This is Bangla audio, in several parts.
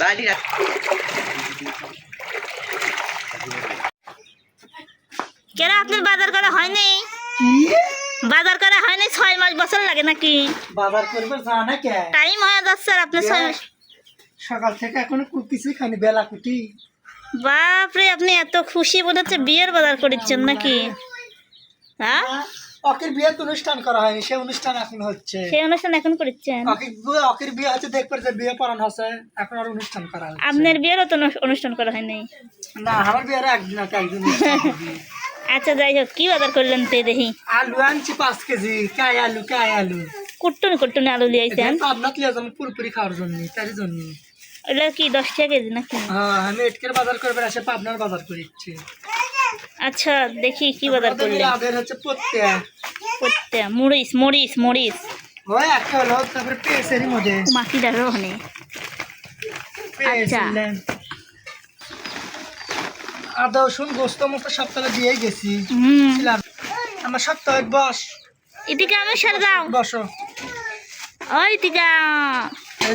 বাড়ি রাখ কেরা আপনার বাজার করা হয়নি? বাজার করা হয়নি ছয় মাস বছর লাগে নাকি? বাজার করবে জানা কে? টাইম হয়ে যাচ্ছে আর আপনার ছয় মাস সকাল থেকে এখনও কিছুই খানি বেলা কুটি। বাপরে আপনি এত খুশি মনে হচ্ছে বিয়ের বাজার করেছেন নাকি? হ্যাঁ? অকের বিয়ের অনুষ্ঠান করা হয়নি সে অনুষ্ঠান এখন হচ্ছে। সেই অনুষ্ঠান এখন করেছেন? অকের বিয়ে- হচ্ছে দেখবার যে বিয়ে পড়ানো হচ্ছে এখন আর অনুষ্ঠান করা হচ্ছে। আপনার বিয়েরও তো অনুষ্ঠান করা হয়নি? না আমার বিয়ের একদিন আছে একদিন আচ্ছা যাই হোক কি বাজার করলেন তে দেখি? আলু আনছি পাঁচ কেজি কাই আলু কাই আলু। কুট্টুনি কুট্টুনি আলু লিয়েছেন আপনার লিয়ে যাব পুরোপুরি খাওয়ার জন্য তার জন্য। কি দশ টাকা কেজি নাকি? হ্যাঁ আমি এটকের বাজার করবে আসে পাবনার বাজার করিচ্ছি আচ্ছা দেখি কি বাজার করলেন লাভের হচ্ছে প্রত্যেক করতে মরিচ মরিচ মরিচ। ওই একটা হলো তারপরে পেঁয়াজেরই মধ্যে। মাটি পেঁয়াজ আচ্ছা। নিলেন। আদা রসুন গোস্ত মতো সপ্তাহে দিয়ে গেছি। আমার সপ্তাহে বস। এদিকে আমি সেরে দাও। বসো। ওই দিকে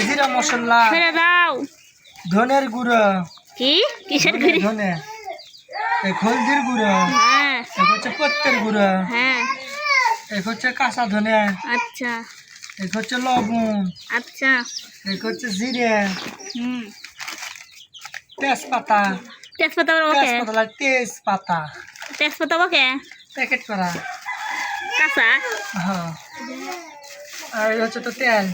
জিরা মশলা। সেরে দাও। ধনের গুঁড়ো। কি? কিসের ঘুরি ধনে। হলদির গুঁড়ো। হ্যাঁ। এক হচ্ছে পত্তের গুঁড়ো। হ্যাঁ। এক হচ্ছে কাঁচা ধনে। আচ্ছা। এক হচ্ছে লবণ। আচ্ছা। এক হচ্ছে জিরে। হুম। তেজপাতা। তেজপাতা ওকে? তেজপাতা তেজপাতা। তেজপাতা ওকে? প্যাকেট করা। কাঁচা? হ্যাঁ। আর এই হচ্ছে তো তেল।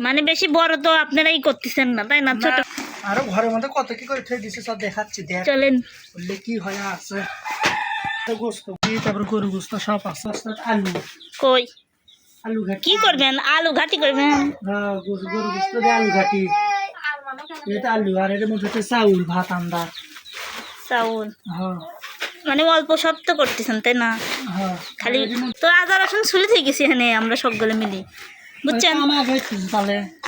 মানে বেশি বড় তো আপনারাই করতেছেন না তাই না। ছোট আরও ঘরের মধ্যে কত কি করে ঠেয়ে দিছে সব দেখাচ্ছি দেখ। চলেন। বললে কি হয়ে আছে? তো গোস্ত তারপর গরু গোস্ত সব আছে আলু। কই? আলু ঘাটি। কি করবেন? আলু ঘাটি করবেন? হ্যাঁ গরু গরু গোস্ত দিয়ে আলু ঘাটি। এটা আলু আর এর মধ্যে হচ্ছে চাউল ভাত আন্দা চাউল। হ্যাঁ। মানে অল্প সত্য করতেছেন তাই না? হ্যাঁ। খালি তো আদা রসুন ছুলি থেকে গেছি এখানে আমরা সবগুলো মিলি। বুঝছেন?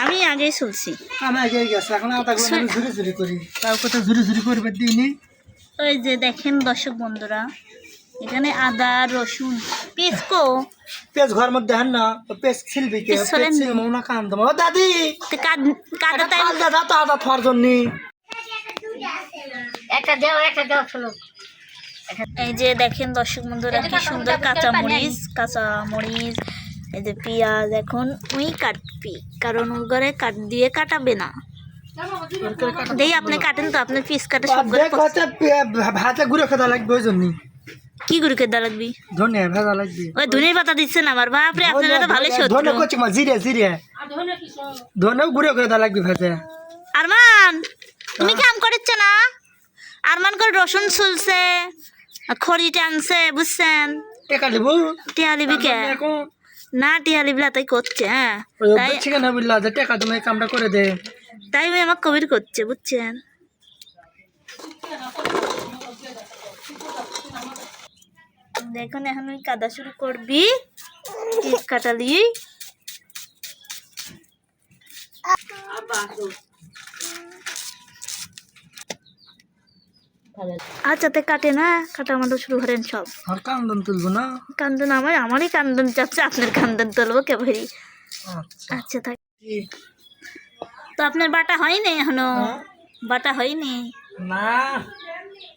আমি আগেই শুনছি। আমি আগে গেছে এখন আটা গুলো ঝুরি ঝুরি করি। তার কথা ঝুরি ঝুরি করবে দিইনি। ওই যে দেখেন দর্শক বন্ধুরা এখানে আদা রসুন পেঁচকো পেঁচ ঘর মধ্যে হেন না পেঁচ ছিলবি কে? পেঁচ ছড়েন ছিলবো না। কান দেবো ও দাদি! তো কাদা তাই দাদা তো আদা থার জন্য। এই যে দেখেন দর্শক বন্ধুরা কি সুন্দর কাঁচা মরিচ কাঁচা মরিচ। এই যে পেঁয়াজ এখন উই কাটবি কারণ ওই ঘরে কাট দিয়ে কাটাবে না। দেই আপনি কাটেন তো আপনার পিস কাটে সব ঘরে দেখ ভাতে গুঁড়ো খেতে লাগবে ওই জন্য কি গুরু কেদা লাগবি? ধনে ভেজা লাগবে। ওই ধনের পাতা দিচ্ছেন আমার বাপরে আপনারা তো ভালোই শত্রু। ধনে করছি মা জিরে জিরে। ধনে কি গুঁড়ো করে দেওয়া লাগবে ভেজে আরমান তুমি কাম করেছ না? আরমান করে রসুন ছুলছে খড়ি টানছে বুঝছেন? টেকা দেবো। টিয়ালিবি কে? না টিয়ালিবিলা তাই করছে হ্যাঁ। তাই চিকেন বললা যে টেকা তুমি কামটা করে দে। তাই আমি আমার কবির করছে বুঝছেন? দেখুন এখন ওই কাদা শুরু করবি পিস কাটালি আচ্ছা তে কাটে না। কাটা আমাদের শুরু করেন সব। আর কান্দন তুলবো না। কান্দন আমার আমারই কান্দন চাচ্ছে আপনার কান্দন তুলবো কে ভাই? আচ্ছা। আচ্ছা থাক। তো আপনার বাটা হয়নি এখনও? হ্যাঁ? বাটা হয়নি? না।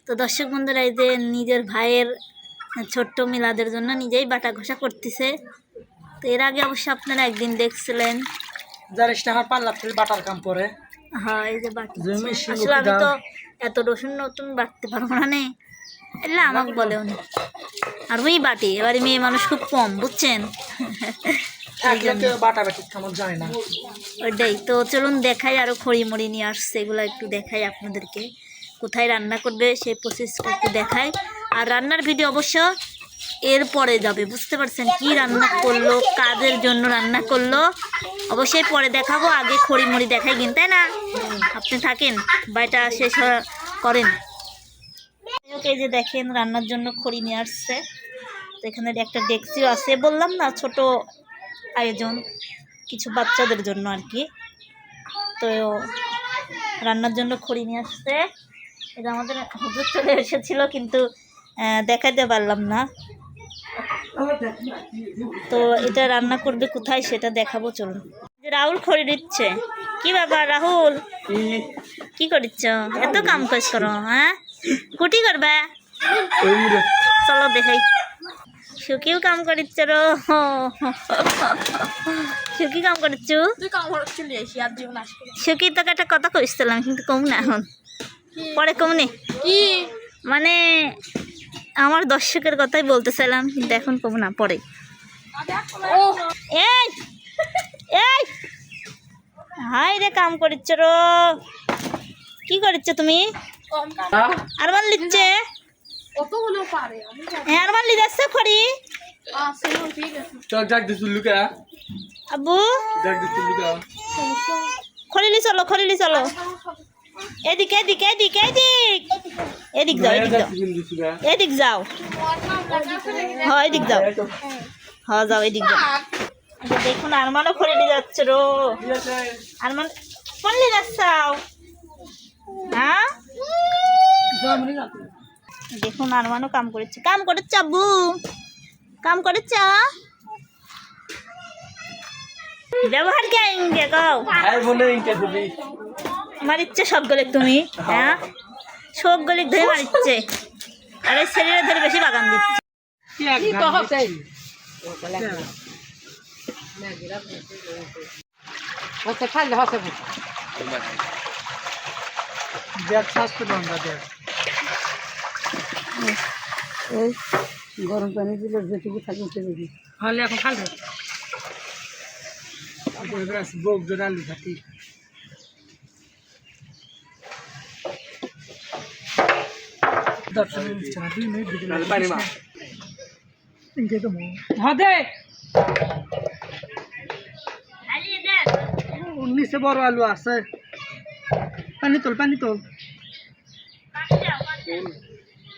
তো দর্শক বন্ধুরা এই যে নিজের ভাইয়ের ছোট্ট মিলাদের জন্য নিজেই বাটা ঘষা করতেছে। তো এর আগে অবশ্য আপনারা একদিন দেখছিলেন। জানিস না আমার পাল্লা বাটার কাম করে। হ্যাঁ এই যে বাটা আসলে আমি তো এত রসুন নতুন বাটতে পারব না নে। এলে আমাকে বলে উনি আর ওই বাটি এবারে মেয়ে মানুষ খুব কম বুঝছেন? ওইটাই তো চলুন দেখাই আরও খড়ি মড়ি নিয়ে আসছে এগুলো একটু দেখাই আপনাদেরকে। কোথায় রান্না করবে সেই প্রসেসটা একটু দেখাই। আর রান্নার ভিডিও অবশ্য এরপরে যাবে বুঝতে পারছেন? কি রান্না করল কাদের জন্য রান্না করল? অবশ্যই পরে দেখাবো আগে খড়ি মড়ি দেখাই কিন্তু তাই না? আপনি থাকেন বাড়িটা শেষ করেন। হোক, যে দেখেন রান্নার জন্য খড়ি নিয়ে আসছে। তো এখানে একটা ডেক্সিও আছে বললাম না ছোট আয়োজন কিছু বাচ্চাদের জন্য আর কি। তো রান্নার জন্য খড়ি নিয়ে আসছে। এটা আমাদের হুজুর চলে এসেছিল কিন্তু দেখাতে পারলাম না। তো এটা রান্না করবে কোথায় সেটা দেখাবো চলুন। রাহুল খড়ি দিচ্ছে কি ব্যাপার রাহুল? কি করিচ্ছ? এত কাম কাজ করো হ্যাঁ? কুটি করবে? চলো দেখাই। সুকিও কাম করিচ্ছ রো। সুকি কাম করিচ্ছ? সুকি তোকে একটা কথা কইছিলাম কিন্তু কম না এখন। পরে কমনি কি? মানে আমার দর্শকের কথাই বলতে চাইলাম কিন্তু এখন কম না পরে। ও এই এই হাই রে কাম করিচ্ছ রো। কি করিচ্ছ তুমি? আর আমি জানি। হ্যাঁ আর লি খড়ি। আছে চল খলিলি চলো। এদিকে এদিকে এদিকে এদিক। এদিক যাও এদিক যাও। এদিক যাও। হ্যাঁ এদিক যাও। হ্যাঁ যাও এদিক যাও। আচ্ছা, দেখুন আরমানও খলিলি যাচ্ছে রো। আরমান খলিলি যাচ্ছাও। হ্যাঁ? দেখুন আরমানও কাম করেছে। কাম করেছে আব্বু। কাম করেছ। ব্যবহার কে ইংগে গাও আর বলে ইনকে দিবি মারিচ্ছে সব গলিক তুমি হ্যাঁ? সব গলিক ধরে মারিচ্ছে আরে শরীরে ধরে বেশি বাগান দিচ্ছে। দেখ গরম পানি দিলে যেটুকু থাকে উঠে দিবি হলে এখন খাবে বোক জোর আলু খাতি দর্শন দিচ্ছে না দুই মিনিট ভিডিও ইনকে তো দে বড় আলু আছে পানি তোল পানি তোল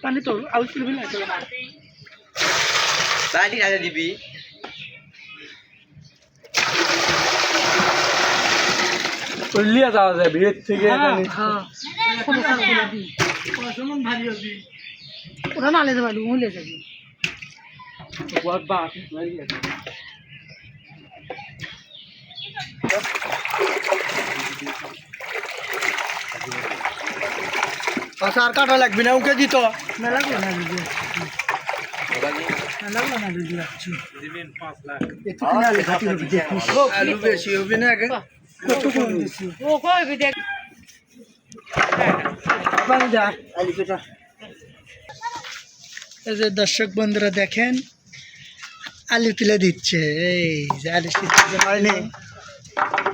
পানি তোল আলু তুলবি না পানি রাজা দিবি লিয়া যাওয়া যায় ভিড় থেকে হ্যাঁ। ওরা নালে যাবে মুলে যাবি আচ্ছা আর কাটা লাগবে না ওকে দিত না লাগবে না দিদি না লাগবে না দিদি রাখছি এটুকু না লেখাটি হবে দেখিস আলু বেশি হবে না আগে। কত কম দিছি ও কই? বিদে পানি দা আলু পেটা এই যে দর্শক বন্ধুরা দেখেন আলু তুলে দিচ্ছে। এই যে আলু তুলতে হয়নি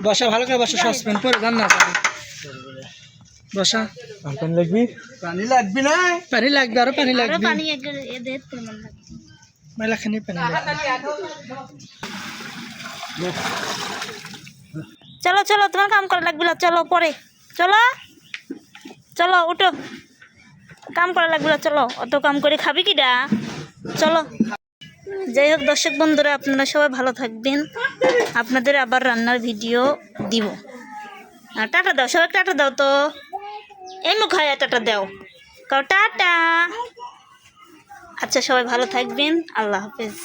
বসা ভালো করে বসা সসপ্যান পরে জান না বসা। পানি লাগবি? পানি লাগবে না? পানি লাগবে আরও পানি লাগবে। পানি এগে- এদের তেমন লাগছে মেলাখানি পানি চলো চলো তোমার কাম করা লাগবে চলো পরে। চলো। চলো, উঠো। কাম করা লাগবে, চলো। অত কাম করে খাবি কি ডা? চলো। যাই হোক, দর্শক বন্ধুরা, আপনারা সবাই ভালো থাকবেন। আপনাদের আবার রান্নার ভিডিও দিব। টাটা দাও সবাই টাটা দাও তো। এই মুখ হয় টাটা দাও। কাও, টাটা। আচ্ছা সবাই ভালো থাকবেন। আল্লাহ হাফেজ।